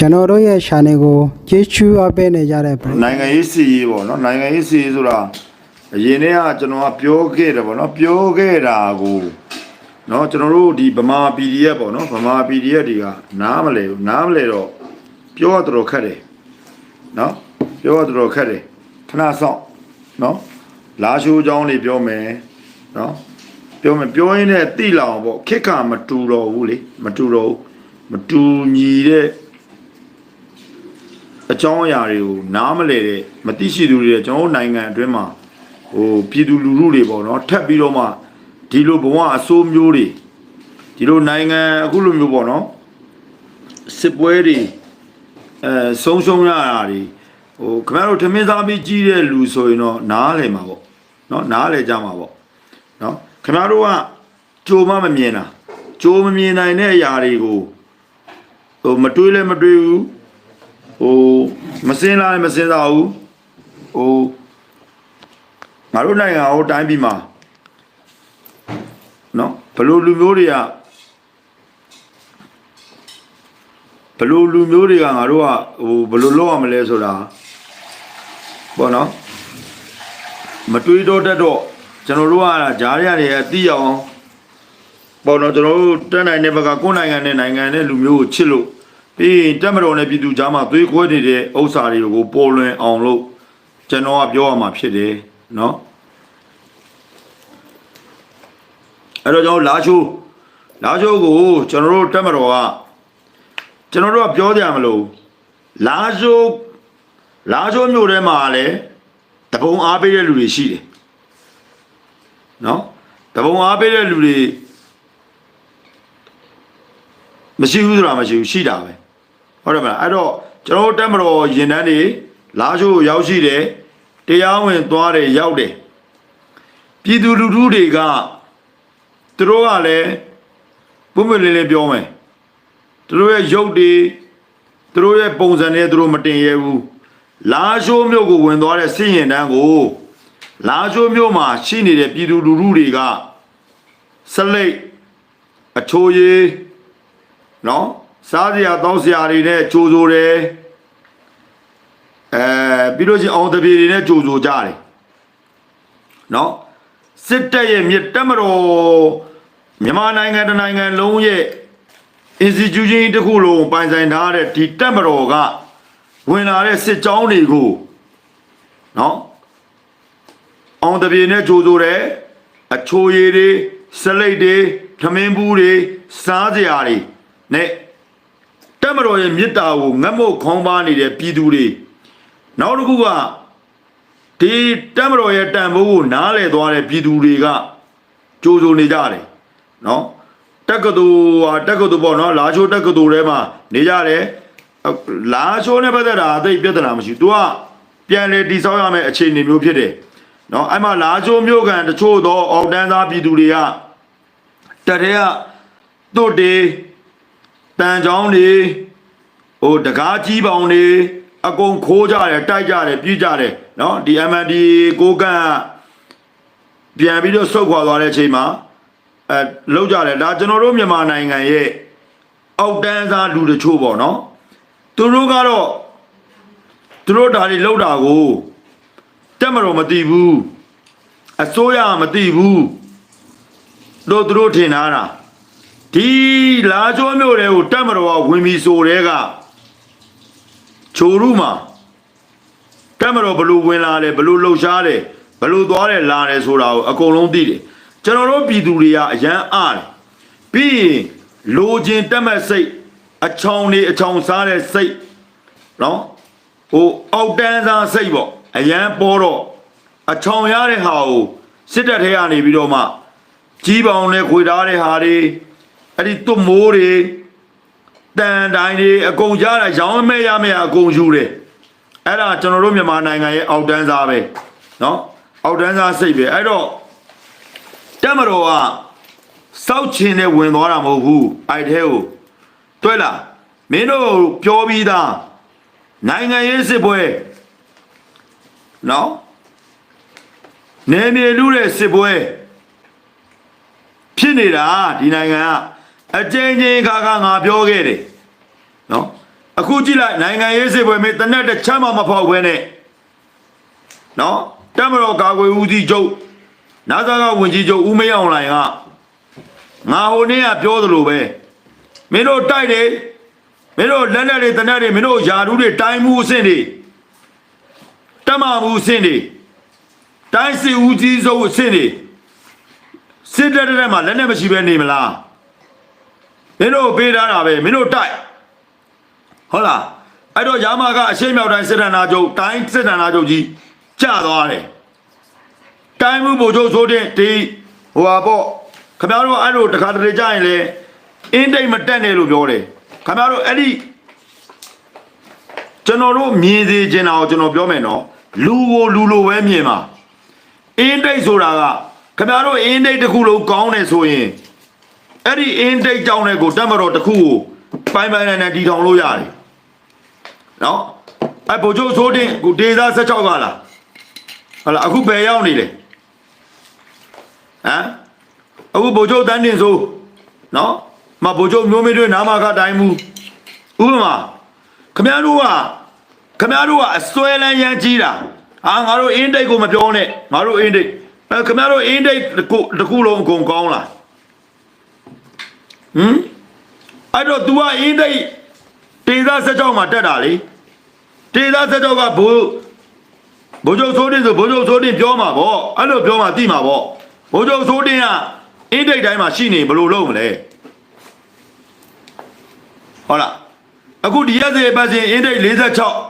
ကျွန်တော်တို့ရဲ့ channel ကိုကျေးဇူးအပ်ပေးနေကြတဲ့နိုင်ငံရေးစီရေးပေါ့နော်နိုင်ငံရေးစီရေးဆိုတာအရင်တည်းကကျွန်တော်ကပြောခဲ့တယ်ပေါ့နော်ပြောခဲ့တာကိုနော်ကျွန်တော်တို့ဒီဗမာ PDF ပေါ့နော်ဗမာ PDF တွေကနားမလဲဘူးနားမလဲတော့ပြောရတော်ခက်တယ်နော်ပြောရတော်ခက်တယ်ခဏဆောင်နော်လာရှိုးကြောင်းလေးပြောမယ်နော်ပြောမယ်ပြောရင်းနဲ့တိလောင်ပေါ့ခက်ခါမတူတော့ဘူးလေမတူတော့ဘူးမတူညီတဲ့ အကြောင်းအရာတွေကိုနားမလဲတဲ့မသိရှိသူတွေတဲ့ကျွန်တော်တို့နိုင်ငံအတွင်းမှာဟိုပြည်သူလူထုတွေပေါ့နော်ထပ်ပြီးတော့မှဒီလိုဘဝအဆိုးမျိုးတွေဒီလိုနိုင်ငံအခုလိုမျိုးပေါ့နော်စစ်ပွဲတွေအဲဆုံးရှုံးရတာတွေဟိုခင်ဗျားတို့ထမင်းစားပြီးကြီးတဲ့လူဆိုရင်တော့နားလဲမှာပေါ့နော်နားလဲကြမှာပေါ့နော်ခင်ဗျားတို့ကကြိုမမမြင်တာကြိုမမြင်နိုင်တဲ့အရာတွေကိုဟိုမတွေးလဲမတွေးဘူး ဟိုမစင်းလားမစင်းစားဘူးဟိုငါတို့နိုင်ငံဟိုတိုင်းပြည်မှာနော်ဘလို့လူမျိုးတွေကဘလို့လူမျိုးတွေကငါတို့ကဟိုဘလို့လောက်ရမလဲဆိုတာပေါ့နော်မတွေးတော့တတ်တော့ကျွန်တော်တို့ကဂျားရတွေအတိအောင်ပေါ့နော်ကျွန်တော်တို့တက်နိုင်တဲ့ဘက်ကကိုယ်နိုင်ငံနဲ့နိုင်ငံနဲ့လူမျိုးကိုချစ်လို့ ပြီးရင်တက်မတော်နဲ့ပြည်သူကြားမှာသွေးခွဲနေတဲ့ဥစ္စာတွေကိုပေါ်လွင်အောင်လို့ကျွန်တော်ကပြောရမှာဖြစ်တယ်နော်အဲ့တော့ကျွန်တော်လာချိုးလာချိုးကိုကျွန်တော်တို့တက်မတော်ကကျွန်တော်တို့ကပြောကြမလို့လာချိုးလာချိုးမြို့ထဲမှာလည်းတပုံအားပေးတဲ့လူတွေရှိတယ်နော်တပုံအားပေးတဲ့လူတွေမရှိဘူးဆိုတာမရှိဘူးရှိတာပဲ ဟုတ်တယ်မလားအဲ့တော့ကျွန်တော်တို့တက်မတော်ရင်တန်းတွေလာချိုးရောက်ရှိတယ်တရားဝင်သွားတယ်ရောက်တယ်ပြည်သူလူထုတွေကသူတို့ကလည်းပုံမလေးလေးပြောမယ်သူတို့ရဲ့ရုပ်တွေသူတို့ရဲ့ပုံစံတွေသူတို့မတင်ရဲဘူးလာချိုးမြို့ကိုဝင်သွားတဲ့စစ်ရင်တန်းကိုလာချိုးမြို့မှာရှိနေတဲ့ပြည်သူလူထုတွေကစလိတ်အချိုးရည်နော် စားစရာတောင်းစရာတွေနဲ့ကြိုးစိုးတယ်အဲပြီးလို့ချင်းအောင်တပြေတွေနဲ့ကြိုးစိုးကြတယ်နော်စစ်တပ်ရဲ့မြစ်တက်မတော်မြန်မာနိုင်ငံတစ်နိုင်ငံလုံးရဲ့ institution တစ်ခုလုံးပိုင်ဆိုင်ထားတဲ့ဒီတက်မတော်ကဝင်လာတဲ့စစ်ကြောင်းတွေကိုနော်အောင်တပြေနဲ့ကြိုးစိုးတယ်အချိုရည်တွေစလိတ်တွေထမင်းဘူးတွေစားစရာတွေနဲ့ တက်မတော်ရဲ့မေတ္တာကိုငတ်မုတ်ခေါင်းပါနေတဲ့ပြည်သူတွေနောက်တစ်ခုကဒီတက်မတော်ရဲ့တန်ဖိုးကိုနားလဲသွားတဲ့ပြည်သူတွေကကြိုးစိုးနေကြတယ်နော်တက္ကသိုလ်ဟာတက္ကသိုလ်ပေါ့နော်လာချိုးတက္ကသိုလ်ထဲမှာနေကြတယ်လာချိုးနဲ့ပတ်သက်တာအသိပြဿနာမရှိဘူး तू ကပြန်လေတိဆောက်ရမယ့်အခြေအနေမျိုးဖြစ်တယ်နော်အဲ့မှာလာချိုးမျိုးကန်တချို့သောအောက်တန်းသားပြည်သူတွေကတက်တဲ့ကတုတ် တန်ချောင်းတွေဟိုတကားကြီးပေါင်တွေအကုန်ခိုးကြတယ်တိုက်ကြတယ်ပြေးကြတယ်နော်ဒီ MND ကိုကန့်ပြန်ပြီးတော့ဆုတ်ခွာသွားတဲ့အချိန်မှာအဲလောက်ကြတယ်ဒါကျွန်တော်တို့မြန်မာနိုင်ငံရဲ့အောက်တန်းစားလူတချို့ပေါ့နော်သူတို့ကတော့သူတို့ဒါတွေလောက်တာကိုတက်မတော်မသိဘူးအစိုးရမသိဘူးတို့သူတို့ထင်ထားတာ ဒီလာကျော်မြို့တွေကိုတက်မတော်ကဝင်ပြီးဆိုတဲ့ကချိုရုမှာတက်မတော်ဘလို့ဝင်လာတယ်ဘလို့လှုပ်ရှားတယ်ဘလို့သွားတယ်လာတယ်ဆိုတာကိုအကုန်လုံးသိတယ်ကျွန်တော်တို့ပြည်သူတွေကအရန်အားတယ်ပြီးရင်လိုချင်တက်မဲ့စိတ်အချောင်နေအချောင်စားတဲ့စိတ်နော်ဟိုအောက်တန်းစားစိတ်ပေါ့အရန်ပေါ်တော့အချောင်ရတဲ့ဟာကိုစစ်တပ်ထဲကနေပြီးတော့မှကြီးပေါင်နဲ့ခွေထားတဲ့ဟာတွေ အဲ့ဒီသွတ်မိုးတွေတန်တိုင်းတွေအကုန်ရတာရောင်းမဲ့ရမဲ့အကုန်ယူတယ်အဲ့ဒါကျွန်တော်တို့မြန်မာနိုင်ငံရဲ့အောက်တန်းစားပဲเนาะအောက်တန်းစားစိတ်ပဲအဲ့တော့တက်မတော်ကစောက်ချင်နဲ့ဝင်သွားတာမဟုတ်ဘူးအဲ့ထဲကိုတွေ့လားမင်းတို့ပြောပြီးသားနိုင်ငံရေးစစ်ပွဲเนาะနေမြေလူတဲ့စစ်ပွဲ ဖြစ်နေတာဒီနိုင်ငံက အကျဉ်းချင်းခါခါငါပြောခဲ့တယ်နော်အခုကြည့်လိုက်နိုင်ငံရေးစစ်ပွဲမေတနက်တစ်ချမ်းမှမဖောက်ဘဲနဲ့နော်တမတော်ကာကွယ်ဦးစီးချုပ်နာဇာကဝင်ကြီးချုပ်ဦးမေအောင်လိုင်ကငါဟိုနေ့ကပြောသလိုပဲမင်းတို့တိုက်တယ်မင်းတို့လက်လက်တွေတနက်တွေမင်းတို့ယာဓုတွေတိုင်းမှုအဆင့်တွေတမမှုအဆင့်တွေတိုင်းစစ်ဦးစီးချုပ်အဆင့်တွေစစ်တပ်တဲ့မှာလက်နဲ့မရှိဘဲနေမလား မင်းတို့ပေးထားတာပဲမင်းတို့တိုက်ဟုတ်လားအဲ့တော့ရာမကအရှိမြောက်တိုင်းစစ်တနာချုပ်တိုင်းစစ်တနာချုပ်ကြီးကျသွားတယ်တိုင်းမှုဗိုလ်ချုပ်ဆိုတဲ့ဒီဟိုပါပေါ့ခင်ဗျားတို့အဲ့လိုတခါတလေကြာရင်လေအင်းတိတ်မတက်နဲ့လို့ပြောတယ်ခင်ဗျားတို့အဲ့ဒီကျွန်တော်တို့မြင်စေချင်တာကိုကျွန်တော်ပြောမယ်နော်လူကိုလူလိုပဲမြင်ပါအင်းတိတ်ဆိုတာကခင်ဗျားတို့အင်းတိတ်တစ်ခုလုံးကောင်းတယ်ဆိုရင် အဲ့ဒီအင်းတိတ်ကြောင်းတဲ့ကိုတက်မတော်တစ်ခုကိုပိုင်းပိုင်းနိုင်နိုင်တီထောင်လို့ရတယ်နော်အဲ့ဗိုလ်ချုပ်ဆိုးတင်ကိုဒေသ16ကလားဟုတ်လားအခုဘယ်ရောက်နေလဲဟမ်အခုဗိုလ်ချုပ်တန်းတင်ဆိုနော်မဗိုလ်ချုပ်မျိုးမေးတွေနာမကတိုင်းမူဥပမာခမရတို့ကခမရတို့ကအစွဲလန်းရမ်းကြီးတာအာငါတို့အင်းတိတ်ကိုမပြောနဲ့ငါတို့အင်းတိတ်အဲခမရတို့အင်းတိတ်တစ်ခုတစ်ခုလုံးအကုန်ကောင်းလား ဟမ်အဲ့တော့ तू ကအင်းတိတ်တေသာ16မှာတက်တာလေတေသာ16ကဘိုးဘိုးချုပ်ဆိုးတင်ဆိုဘိုးချုပ်ဆိုးတင်ပြောမှာပေါ့အဲ့လိုပြောမှာသိမှာပေါ့ဘိုးချုပ်ဆိုးတင်ကအင်းတိတ်တိုင်းမှာရှိနေဘယ်လိုလုပ်မလဲဟုတ်လားအခုဒီရက်စေပတ်စဉ်အင်းတိတ်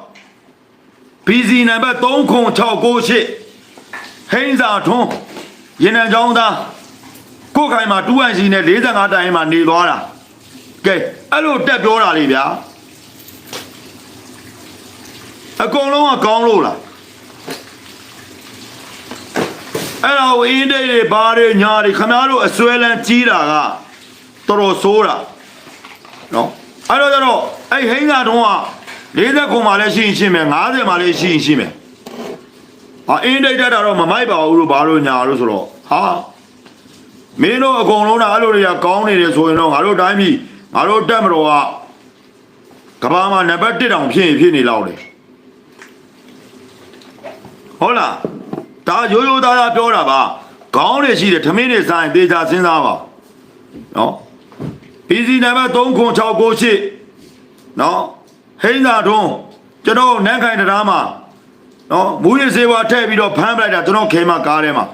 46 BC နံပါတ်30698ဟိန်းစာထွန်းရင်နံချောင်းသား ကိုယ်ခိုင်မှာတူးအန်စီနဲ့45တိုင်မှာနေသွားတာကဲအဲ့လိုတက်ပြောတာလေဗျာအကုန်လုံးကကောင်းလို့လားအဲ့တော့အင်းတိတ်တွေဘာတွေညာတွေခမားတို့အစွဲလန်းကြီးတာကတော်တော်ဆိုးတာနော်အဲ့တော့ကျတော့အဲ့ဟိန်းသာတုံးက40ခုမှလည်းရှိရင်ရှိမယ်50မှလည်းရှိရင်ရှိမယ်ဟာအင်းတိတ်တက်တာတော့မမိုက်ပါဘူးလို့ဘာလို့ညာလို့ဆိုတော့ဟာ မင်းတို့အကုန်လုံးကအဲ့လိုတွေကကောင်းနေတယ်ဆိုရင်တော့ငါတို့တိုင်းပြည်ငါတို့တက်မတော်ကကဘာမှာနံပါတ်1တောင်ဖြစ်ရင်ဖြစ်နေလောက်တယ်ဟုတ်လားဒါရိုးရိုးသားသားပြောတာပါခေါင်းတွေရှိတယ်ထမင်းတွေစားရင်တေချာစဉ်းစားပါနော် PC နံပါတ်30698နော်ဟိန်းသာတွန်းကျွန်တော်နန်းခိုင်တရားမှာနော်မူရစေဝါထည့်ပြီးတော့ဖမ်းပလိုက်တာကျွန်တော်ခဲမကားထဲမှာ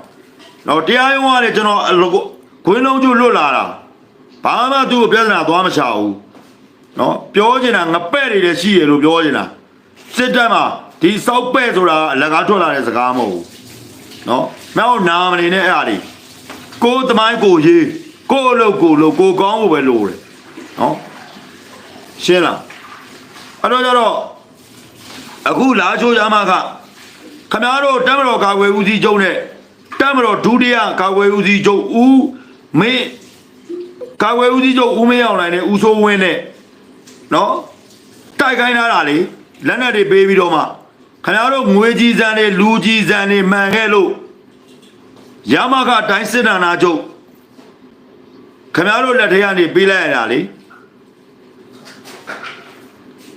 နော်တရားရုံးကလည်းကျွန်တော်ခွင်းလုံးကျလွတ်လာတာဘာမှသူ့ကိုပြဿနာသွားမချဘူးနော်ပြောချင်တာငပဲ့တွေလည်းရှိရလို့ပြောချင်တာစစ်တပ်မှာဒီစောက်ပဲ့ဆိုတာအလကားထွက်လာတဲ့စကားမဟုတ်ဘူးနော်မဟုတ်နာမနေနဲ့အဲ့ဒါလေးကိုသမိုင်းကိုရေးကိုအလုပ်ကိုလုပ်ကိုကောင်းဖို့ပဲလုပ်တယ်နော်ရှင်းလားအဲ့တော့ကြတော့အခုလာချိုးရမကခမားတို့တမတော်ကာကွယ်ဦးစီးချုပ်နဲ့ တပ်မတော်ဒုတိယကာကွယ်ဦးစီးချုပ်ဦးမင်းကာကွယ်ဦးစီးချုပ်ဦးမင်းအောင်နိုင်နဲ့ဦးစိုးဝင်းနဲ့နော်တိုက်ခိုင်းထားတာလေလက်နက်တွေပေးပြီးတော့မှခင်ဗျားတို့ငွေကြီးစံတွေလူကြီးစံတွေမှန်ခဲ့လို့ရမခတိုင်းစစ်ဌာနချုပ်ခင်ဗျားတို့လက်ထက်ကနေပေးလိုက်ရတာလေ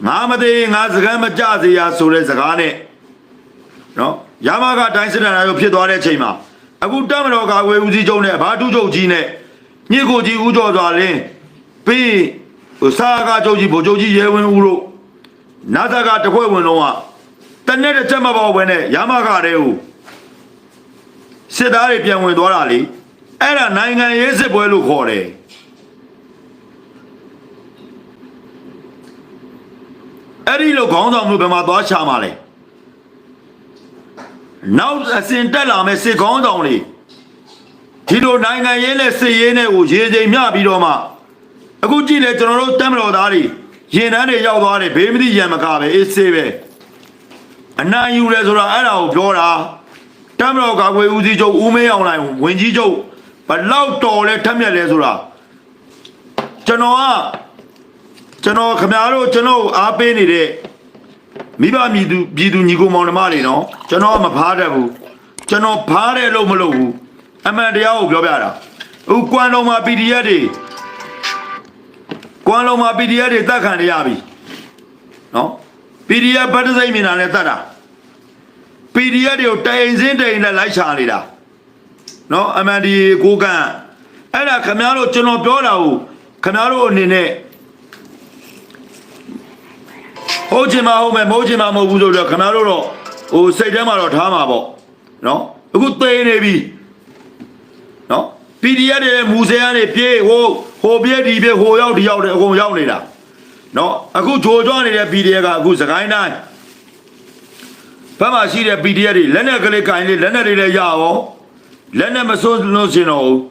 ငါမသေးငါစကမ်းမကြစေရဆိုတဲ့စကားနဲ့နော်ရမခတိုင်းစစ်ဌာနချုပ်ဖြစ်သွားတဲ့အချိန်မှာ အခုတမတော်ကာကွယ်ဦးစီးချုပ်နဲ့ဘာတူချုပ်ကြီးနဲ့ညစ်ကိုကြီးဦးကျော်စွာလင်းပြီးဟိုစာကားချုပ်ကြီးဗိုလ်ချုပ်ကြီးရဲဝင်းဦးတို့နာသကတခွဲဝင်တော့ကတနေ့တစ်ချက်မပေါ့ဘဲနဲ့ရမခတဲ့ကိုစစ်သားတွေပြန်ဝင်သွားတာလေအဲ့ဒါနိုင်ငံရေးစစ်ပွဲလို့ခေါ်တယ်အဲ့ဒီလိုခေါင်းဆောင်မှုဘယ်မှာသွားချမှာလဲ နောက်အစဉ်တက်လာမဲ့စစ်ခေါင်းဆောင်တွေဒီလိုနိုင်ငံရေးနဲ့စစ်ရေးနဲ့ကိုရေချိန်မျှပြီးတော့မှအခုကြည့်လေကျွန်တော်တို့တက်မတော်သားတွေရင်တန်းတွေရောက်သွားတယ်ဘေးမသိရံမကပဲအေးဆေးပဲအနိုင်ယူလဲဆိုတာအဲ့ဒါကိုပြောတာတက်မတော်ကာကွယ်ဦးစီးချုပ်ဦးမင်းအောင်လိုင်ဝင်ကြီးချုပ်ဘလောက်တော်လဲထက်မြက်လဲဆိုတာကျွန်တော်ကကျွန်တော်ခမရတို့ကျွန်တော်အားပေးနေတဲ့ မိဘမြည်သူပြည်သူညီကိုမောင်နှမတွေနော်ကျွန်တော်ကမဖားတတ်ဘူးကျွန်တော်ဖားတယ်လို့မလုပ်ဘူးအမှန်တရားကိုပြောပြတာအခုကွမ်လုံးမှာ PDF တွေကွမ်လုံးမှာ PDF တွေတတ်ခံရပြီနော် PDF ဘတ်တစိမ့်မြင်တာနဲ့တတ်တာ PDF တွေကိုတိုင်စင်းတိုင်နဲ့လိုက်ချနေတာနော် MND ကိုကန်အဲ့ဒါခင်ဗျားတို့ကျွန်တော်ပြောတာကိုခင်ဗျားတို့အနေနဲ့ ဟုတ်ချင်မဟုတ်မယ်မဟုတ်ချင်မမဟုတ်ဘူးဆိုတော့ခင်ဗျားတို့တော့ဟိုစိတ်ထဲမှာတော့ထားမှာပေါ့နော်အခုသိနေပြီနော် PDF တွေမူဆယ်ကနေပြေးဟိုဟိုပြေးဒီပြေးဟိုရောက်ဒီရောက်တယ်အကုန်ရောက်နေတာနော်အခုဂျိုကြွနေတဲ့ PDF ကအခုစကိုင်းတိုင်းဘက်မှာရှိတဲ့ PDF တွေလက်နဲ့ကလေးကင်လေးလက်နဲ့တွေလည်းရအောင်လက်နဲ့မစွန်းလို့ရှင်တော့ဘူး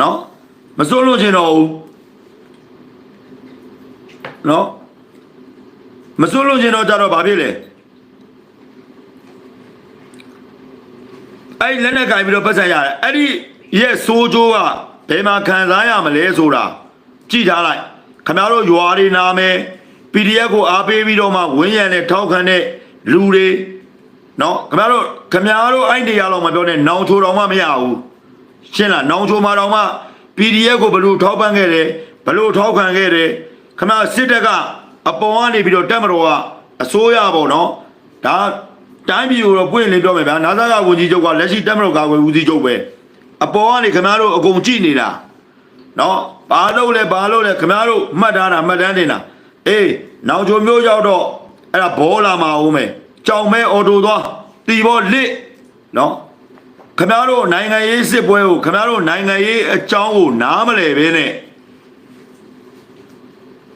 နော်မစွန်းလို့ရှင်တော့ဘူးနော် မစွန်းလို့ရှင်တော့ကြတော့ဘာဖြစ်လဲအဲ့ဒီလက်နဲ့ကင်ပြီးတော့ပတ်ဆက်ရတယ်အဲ့ဒီရဲ့စိုးကြိုးကဘယ်မှာခံစားရမလဲဆိုတာကြည့်ထားလိုက်ခင်ဗျားတို့ရွာတွေနာမယ် PDF ကိုအားပေးပြီးတော့မှဝင်းရံနဲ့ထောက်ခံတဲ့လူတွေနော်ခင်ဗျားတို့ခင်ဗျားတို့အဲ့ဒီရလောက်မပြောနဲ့နောင်ချိုတော်မှမရဘူးရှင်းလားနောင်ချိုမှာတော်မှ PDF ကိုဘယ်လို့ထောက်ပံ့ခဲ့တယ်ဘယ်လို့ထောက်ခံခဲ့တယ်ခင်ဗျားစစ်တပ်က အပေါ်ကနေပြီးတော့တက်မတော်ကအစိုးရပေါ့နော်ဒါတိုင်းပြည်ကိုတော့ပွင့်လင်းပြောမယ်ဗျာနာဇာကဝန်ကြီးချုပ်ကလက်ရှိတက်မတော်ကာကွယ်ဦးစီးချုပ်ပဲအပေါ်ကနေခင်ဗျားတို့အကုန်ကြည့်နေတာနော်ဘာလို့လဲဘာလို့လဲခင်ဗျားတို့မှတ်ထားတာမှတ်တမ်းတင်တာအေးနောင်ချိုမျိုးရောက်တော့အဲ့ဒါဘောလာမှာဦးမယ်ကြောင်မဲအော်တိုသွားတီဘောလစ်နော်ခင်ဗျားတို့နိုင်ငံရေးစစ်ပွဲကိုခင်ဗျားတို့နိုင်ငံရေးအကြောင်းကိုနားမလဲပဲနဲ့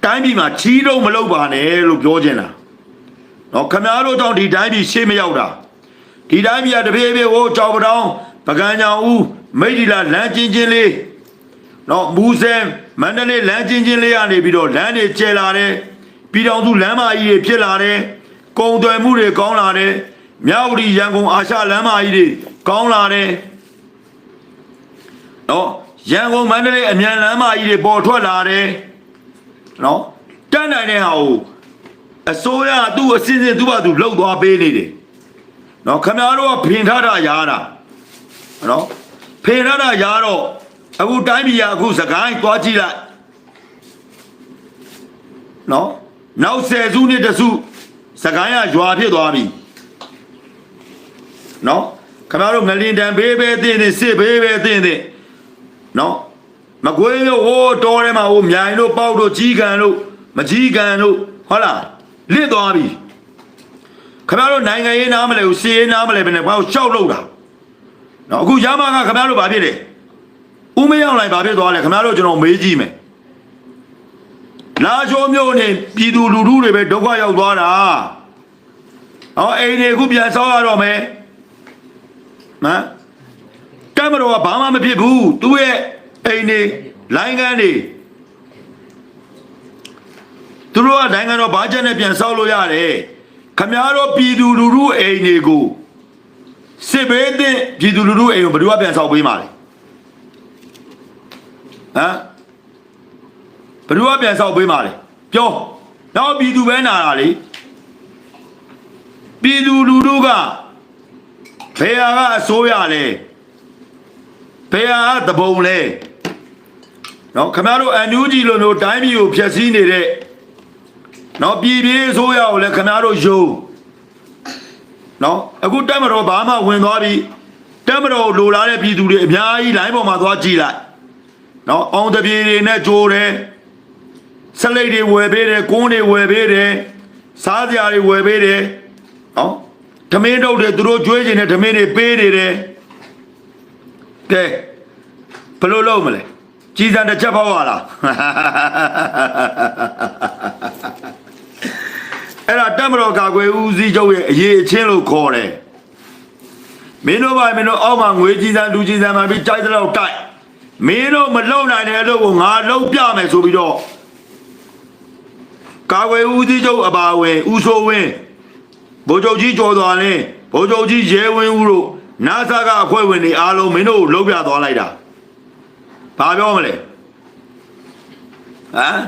တိုင်းပြည်မှာချီးတော့မလုပ်ပါနဲ့လို့ပြောချင်တာနော်ခင်ဗျားတို့ကြောင့်ဒီတိုင်းပြည်ရှေ့မရောက်တာဒီတိုင်းပြည်ကတပြေးပြေးဟိုကြောင်ပတောင်းပကံကြောင်ဦးမိတ်ဒီလာလမ်းချင်းချင်းလေးနော်မူဆယ်မန္တလေးလမ်းချင်းချင်းလေးကနေပြီးတော့လမ်းတွေကျဲလာတယ်ပြည်တော်စုလမ်းမကြီးတွေဖြစ်လာတယ်ကုံသွယ်မှုတွေကောင်းလာတယ်မြောက်ဒီရန်ကုန်အာရှလမ်းမကြီးတွေကောင်းလာတယ်နော်ရန်ကုန်မန္တလေးအမြန်လမ်းမကြီးတွေပေါ်ထွက်လာတယ် နော်တန်းနိုင်တဲ့ဟာကိုအစိုးရသူ့အစင်းစင်းသူ့ဘာသူလှုပ်သွားပေးနေတယ်နော်ခမရတို့ကဖင်ထားတာရားတာနော်ဖင်ထားတာရားတော့အခုတိုင်းပြည်ကအခုစကိုင်းသွားကြည့်လိုက်နော်နောက်ဆယ်စုနှစ်တစုစကိုင်းကရွာဖြစ်သွားပြီနော်ခင်ဗျားတို့ငလင်တန်ဘေးဘေးတင်းတင်းစစ်ဘေးဘေးတင်းတင်းနော် မကွေးမျိုးဟိုးတော်ထဲမှာဟိုမြိုင်တို့ပေါက်တို့ကြီးကန်တို့မကြီးကန်တို့ဟုတ်လားလစ်သွားပြီခင်ဗျားတို့နိုင်ငံရေးနားမလဲဘူးစီရေးနားမလဲဘယ်နဲ့ဘာလို့ရှောက်လို့တာနော်အခုရမကခင်ဗျားတို့ဘာဖြစ်လဲဦးမရောက်လိုက်ဘာဖြစ်သွားလဲခင်ဗျားတို့ကျွန်တော်မေးကြည့်မယ်လာချိုးမျိုးနဲ့ပြည်သူလူထုတွေပဲဒုက္ခရောက်သွားတာဟောအိမ်တွေအခုပြန်ဆောက်ရတော့မယ်ဟမ်ကင်မရာကဘာမှမဖြစ်ဘူးသူ့ရဲ့ အိမ်တွေလိုင်းကန်းတွေသူတို့ကနိုင်ငံတော်ဘာချက်နဲ့ပြန်ဆောက်လို့ရတယ်ခမည်းတော်ပြည်သူလူထုအိမ်တွေကိုစစ်ဘေးတဲ့ပြည်သူလူထုအိမ်ကိုဘယ်သူကပြန်ဆောက်ပေးမှာလဲဟမ်ဘယ်သူကပြန်ဆောက်ပေးမှာလဲပြောနောက်ပြည်သူပဲနာတာလေပြည်သူလူထုကဘယ်ဟာကအစိုးရလဲဘယ်ဟာကတပုံလဲ နော်ခင်ဗျားတို့အန်ယူဂျီလိုမျိုးတိုင်းပြည်ကိုဖျက်ဆီးနေတဲ့နော်ပြည်ပြည်အစိုးရကိုလည်းခင်ဗျားတို့ယုံနော်အခုတက်မတော်ဘာမှဝင်သွားပြီတက်မတော်လိုလားတဲ့ပြည်သူတွေအများကြီးလိုင်းပေါ်မှာသွားကြည့်လိုက်နော်အောင်တပြေတွေနဲ့ကြိုးတယ်ဆလိတ်တွေဝယ်ပေးတယ်ကုန်းတွေဝယ်ပေးတယ်စားစရာတွေဝယ်ပေးတယ်နော်ဓမင်းတို့တွေသူတို့ကြွေးခြင်းနဲ့ဓမင်းတွေပေးနေတယ်ကဲဘယ်လိုလုပ်မလဲ ကြီးစံတစ်ချက်ဖောက်ရလားအဲ့ဒါတက်မတော်ကာကွယ်ဦးစီးချုပ်ရဲ့အရေးအချင်းလို့ခေါ်တယ်မင်းတို့ဘာမင်းတို့အောက်မှာငွေကြီးစံလူကြီးစံမှာပြီးကြိုက်တဲ့လောက်တိုက်မင်းတို့မလုံနိုင်တဲ့အလုပ်ကိုငါလုံပြမယ်ဆိုပြီးတော့ကာဝယ်ဦးစီးချုပ်အပါဝင်ဦးစိုးဝင်းဗိုလ်ချုပ်ကြီးကျော်သွားလင်းဗိုလ်ချုပ်ကြီးရဲဝင်းဦးတို့နာဆာကအဖွဲ့ဝင်တွေအားလုံးမင်းတို့ကိုလုံပြသွားလိုက်တာ ဘာပြောမလဲဟမ်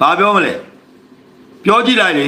ဘာပြောမလဲပြောကြည့်လိုက်လေ